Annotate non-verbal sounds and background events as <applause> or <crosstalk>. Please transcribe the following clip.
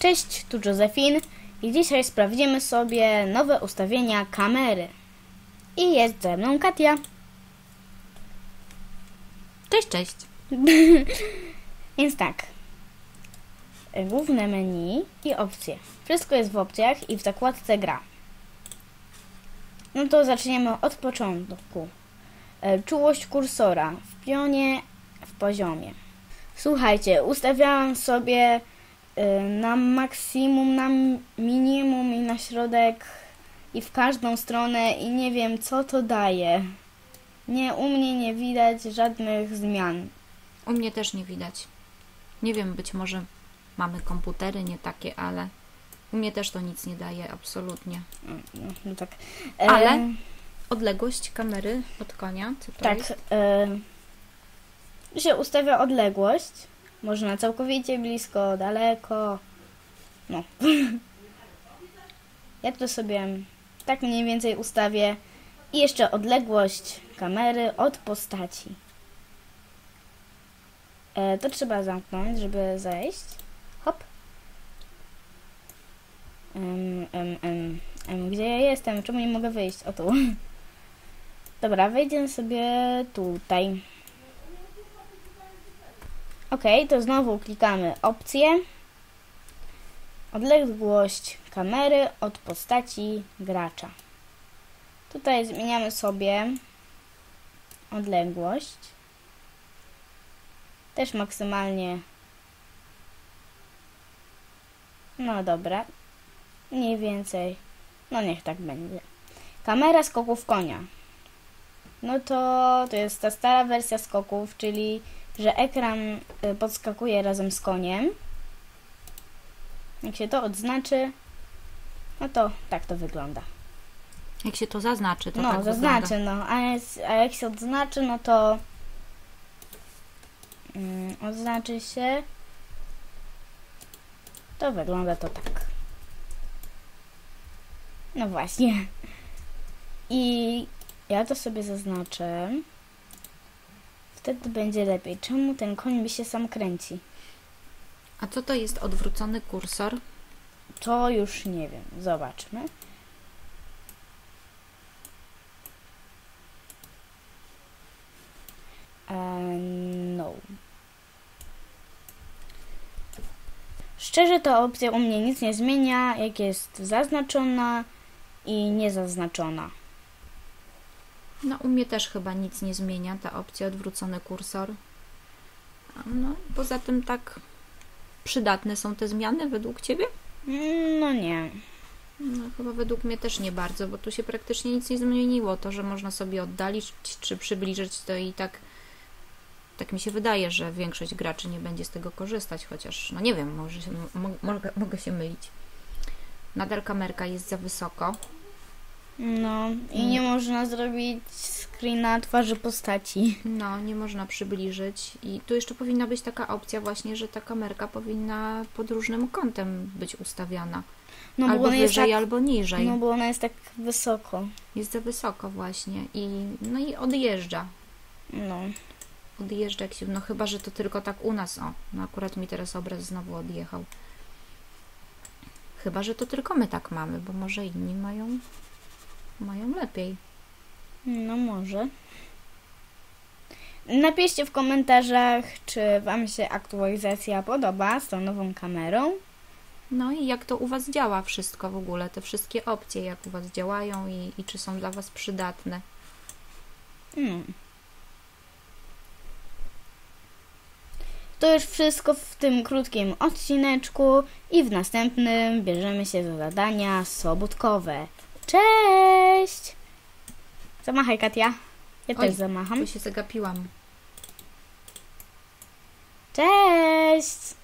Cześć, tu Józefin i dzisiaj sprawdzimy sobie nowe ustawienia kamery. I jest ze mną Katia. Cześć, cześć. <laughs> Więc tak. Główne menu i opcje. Wszystko jest w opcjach i w zakładce gra. No to zaczniemy od początku. E, Czułość kursora w pionie, w poziomie. Słuchajcie, ustawiałam sobie na maksimum, na minimum i na środek i w każdą stronę i nie wiem co to daje. Nie, u mnie nie widać żadnych zmian. U mnie też nie widać. Nie wiem, być może mamy komputery nie takie, ale u mnie też to nic nie daje, absolutnie. No, no, no tak. Ale odległość kamery od konia, co to Tak. jest? E, się ustawia odległość. Można całkowicie blisko, daleko. No. <laughs> ja to sobie tak mniej więcej ustawię. I jeszcze odległość kamery od postaci. E, to trzeba zamknąć, żeby zejść. Hop. Em, em, gdzie ja jestem? Czemu nie mogę wyjść? O tu. <laughs> Dobra, wejdziemy sobie tutaj. Ok, to znowu klikamy opcje. Odległość kamery od postaci gracza. Tutaj zmieniamy sobie odległość. Też maksymalnie. No dobra. Mniej więcej. No niech tak będzie. Kamera skoków konia. No to to jest ta stara wersja skoków, czyli że ekran y, podskakuje razem z koniem. Jak się to odznaczy, no to tak to wygląda. Jak się to zaznaczy, to no, tak zaznaczy, wygląda. no. A, jest, a jak się odznaczy, no to mm, odznaczy się. To wygląda to tak. No właśnie. I ja to sobie zaznaczę. Wtedy będzie lepiej. Czemu ten koń mi się sam kręci? A co to jest odwrócony kursor? To już nie wiem. Zobaczmy. Eee, no. Szczerze ta opcja u mnie nic nie zmienia, jak jest zaznaczona i niezaznaczona. No, u mnie też chyba nic nie zmienia ta opcja odwrócony kursor. No, poza tym tak przydatne są te zmiany według Ciebie? No nie. No, chyba według mnie też nie bardzo, bo tu się praktycznie nic nie zmieniło. To, że można sobie oddalić czy przybliżyć, to i tak tak mi się wydaje, że większość graczy nie będzie z tego korzystać, chociaż no nie wiem, może się, mo, mogę, mogę się mylić. Nadal kamerka jest za wysoko. No i nie można zrobić screena twarzy postaci. No, nie można przybliżyć. I tu jeszcze powinna być taka opcja właśnie, że ta kamerka powinna pod różnym kątem być ustawiana. No bo albo wyżej, tak, albo niżej. no bo ona jest tak wysoko. Jest za wysoko właśnie. I, no i odjeżdża. No. Odjeżdża jak się... No chyba, że to tylko tak u nas. O, no akurat mi teraz obraz znowu odjechał. Chyba, że to tylko my tak mamy, bo może inni mają... Mają lepiej. No może. Napiszcie w komentarzach, czy Wam się aktualizacja podoba z tą nową kamerą. No i jak to u Was działa wszystko w ogóle, te wszystkie opcje, jak u Was działają i, i czy są dla Was przydatne. Hmm. To już wszystko w tym krótkim odcineczku i w następnym bierzemy się za zadania sobótkowe. Cześć! Zamachaj Katia. Ja Oj, też zamacham. Tu się zagapiłam. Cześć!